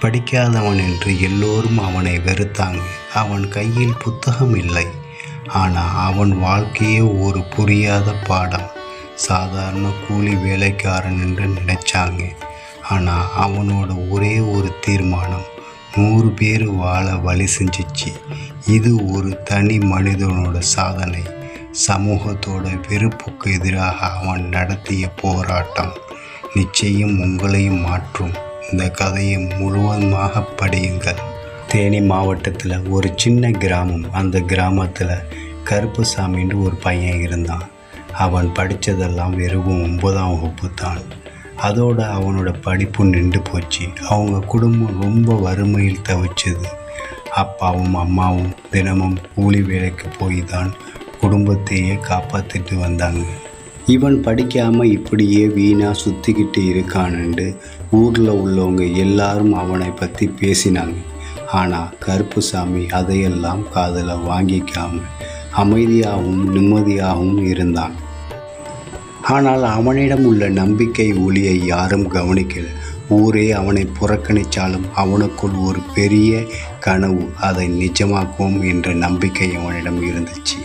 படிக்காதவன் என்று எல்லோரும் அவனை வெறுத்தாங்க. அவன் கையில் புத்தகம் இல்லை. ஆனால் அவன் வாழ்க்கையே ஒரு புரியாத பாடம். சாதாரண கூலி வேலைக்காரன் என்று நினைச்சாங்க. ஆனால் அவனோட ஒரே ஒரு தீர்மானம் நூறு பேர் வாழ வழி செஞ்சிச்சு. இது ஒரு தனி மனிதனோட சாதனை. சமூகத்தோட வெறுப்புக்கு எதிராக அவன் நடத்திய போராட்டம். நிச்சயம் உங்களையும் மாற்றும். இந்த கதையை முழுவதுமாக படியுங்கள். தேனி மாவட்டத்தில் ஒரு சின்ன கிராமம். அந்த கிராமத்தில் கருப்புசாமின்னு ஒரு பையன் இருந்தான். அவன் படித்ததெல்லாம் வெறும் ஒன்பதாம் வகுப்பு தான். அதோடு அவனோட படிப்பு நின்று போச்சு. அவங்க குடும்பம் ரொம்ப வறுமையில் தவிச்சது. அப்பாவும் அம்மாவும் தினமும் கூலி வேலைக்கு போய் தான் குடும்பத்தையே காப்பாற்றிட்டு வந்தாங்க. இவன் படிக்காமல் இப்படியே வீணாக சுற்றிக்கிட்டு இருக்கானுண்டு ஊரில் உள்ளவங்க எல்லாரும் அவனை பற்றி பேசினாங்க. ஆனால் கருப்புசாமி அதையெல்லாம் காதில் வாங்கிக்காம அமைதியாகவும் நிம்மதியாகவும் இருந்தான். ஆனால் அவனிடம் உள்ள நம்பிக்கை ஒளியை யாரும் கவனிக்கல. ஊரே அவனை புறக்கணித்தாலும் அவனுக்குள் ஒரு பெரிய கனவு அதை நிஜமாக்குவோம் என்ற நம்பிக்கை அவனிடம் இருந்துச்சு.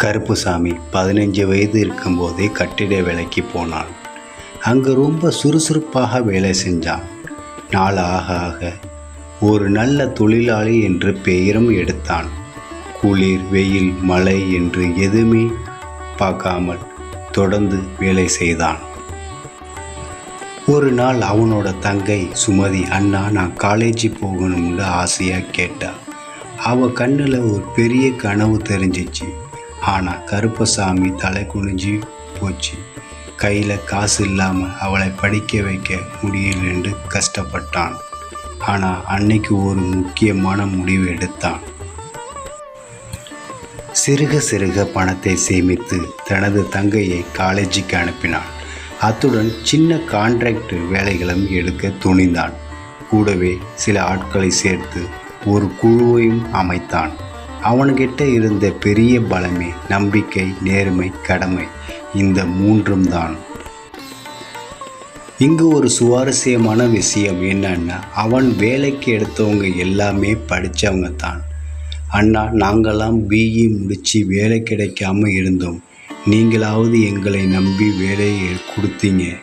கருப்புசாமி பதினஞ்சு வயது இருக்கும்போதே கட்டிட வேலைக்கு போனான். அங்கு ரொம்ப சுறுசுறுப்பாக வேலை செஞ்சான். நாள் ஆக ஆக ஒரு நல்ல தொழிலாளி என்று பெயரும் எடுத்தான். குளிர் வெயில் மழை என்று எதுவுமே பார்க்காமல் தொடர்ந்து வேலை செய்தான். ஒரு நாள் அவனோட தங்கை சுமதி அண்ணா நான் காலேஜ் போகணும்னு ஆசையாக கேட்டா. அவ கண்ணில் ஒரு பெரிய கனவு தெரிஞ்சிச்சு. ஆனால் கருப்பசாமி தலை குனிஞ்சு போச்சு. கையில் காசு இல்லாமல் அவளை படிக்க வைக்க முடியல என்று கஷ்டப்பட்டான். ஆனால் அன்னைக்கு ஒரு முக்கியமான முடிவு எடுத்தான். சிறுக சிறுக பணத்தை சேமித்து தனது தங்கையை காலேஜுக்கு அனுப்பினான். அத்துடன் சின்ன கான்ட்ராக்ட் வேலைகளும் எடுக்க துணிந்தான். கூடவே சில ஆட்களை சேர்த்து ஒரு குழுவையும் அமைத்தான். அவன்கிட்ட இருந்த பெரிய பலமே நம்பிக்கை நேர்மை கடமை இந்த மூன்றும் தான். இங்கு ஒரு சுவாரஸ்யமான விஷயம் என்னன்னா அவன் வேலைக்கு எடுத்தவங்க எல்லாமே படித்தவங்க தான். அண்ணா நாங்களாம் பிஇ முடித்து வேலை கிடைக்காம இருந்தோம். நீங்களாவது எங்களை நம்பி வேலையை கொடுத்தீங்க.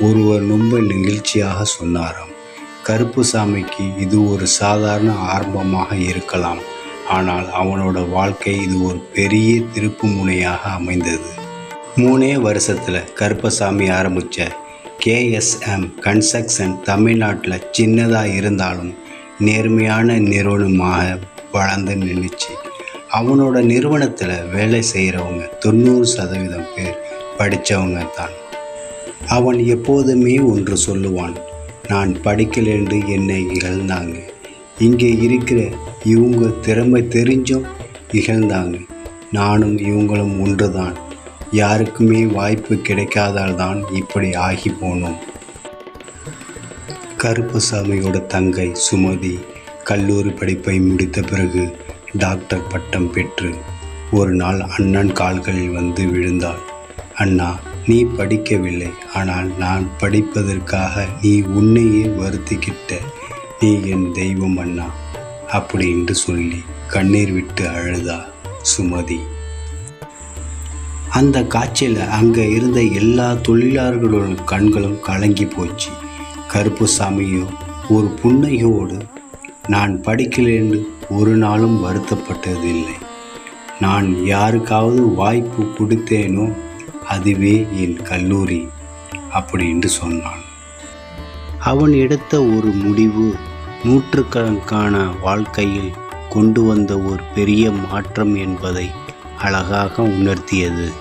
ஒருவர் ரொம்ப நெகிழ்ச்சியாக சொன்னாராம். கருப்புசாமிக்கு இது ஒரு சாதாரண ஆரம்பமாக இருக்கலாம். ஆனால் அவனோட வாழ்க்கை இது ஒரு பெரிய திருப்பு முனையாக அமைந்தது. மூணே வருஷத்தில் கருப்பசாமி ஆரம்பித்த கேஎஸ்எம் கன்ஸ்ட்ரக்ஷன் தமிழ்நாட்டில் சின்னதாக இருந்தாலும் நேர்மையான நிறுவனமாக வளர்ந்து நின்றுச்சு அவனோட நிறுவனத்தில் வேலை செய்கிறவங்க தொண்ணூறு சதவீதம் பேர் படித்தவங்க தான். அவன் எப்போதுமே ஒன்று சொல்லுவான் நான் படிக்கலேன்று என்னை இகழ்ந்தாங்க. இங்கே இருக்கிற இவங்க திறமை தெரிஞ்சும் இகழ்ந்தாங்க. நானும் இவங்களும் ஒன்றுதான். யாருக்குமே வாய்ப்பு கிடைக்காதால் தான் இப்படி ஆகி போனோம். கருப்புசாமியோட தங்கை சுமதி கல்லூரி படிப்பை முடித்த பிறகு டாக்டர் பட்டம் பெற்று ஒரு நாள் அண்ணன் கால்களில் வந்து விழுந்தாள். அண்ணா நீ படிக்கவில்லை. ஆனால் நான் படிப்பதற்காக நீ உன்னையே வருத்திக்கிட்ட. நீ என் தெய்வம் அண்ணா அப்படி என்று சொல்லி கண்ணீர் விட்டு அழுதா சுமதி. அந்த காட்சியில் அங்கே இருந்த எல்லா தொழிலாளர்களோட கண்களும் கலங்கி போச்சு. கருப்புசாமியோ ஒரு புன்னையோடு நான் படிக்கலேன்னு ஒரு நாளும் வருத்தப்பட்டதில்லை. நான் யாருக்காவது வாய்ப்பு கொடுத்தேனோ அதுவே என் கல்லூரி அப்படி என்று சொன்னான். அவன் எடுத்த ஒரு முடிவு நூற்றுக்கணக்கான வாழ்க்கையில் கொண்டு வந்த ஒரு பெரிய மாற்றம் என்பதை அழகாக உணர்த்தியது.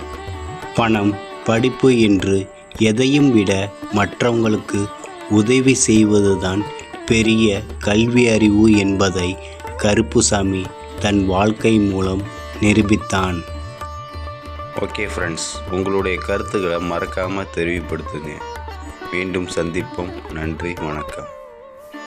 பணம் படிப்பு என்று எதையும் விட மற்றவங்களுக்கு உதவி செய்வதுதான் பெரிய கல்வி அறிவு என்பதை கருப்புசாமி தன் வாழ்க்கை மூலம் நிரூபித்தான். ஓகே ஃப்ரெண்ட்ஸ் உங்களுடைய கருத்துக்களை மறக்காமல் தெரிவிப்படுத்துங்க மீண்டும் சந்திப்போம். நன்றி வணக்கம்.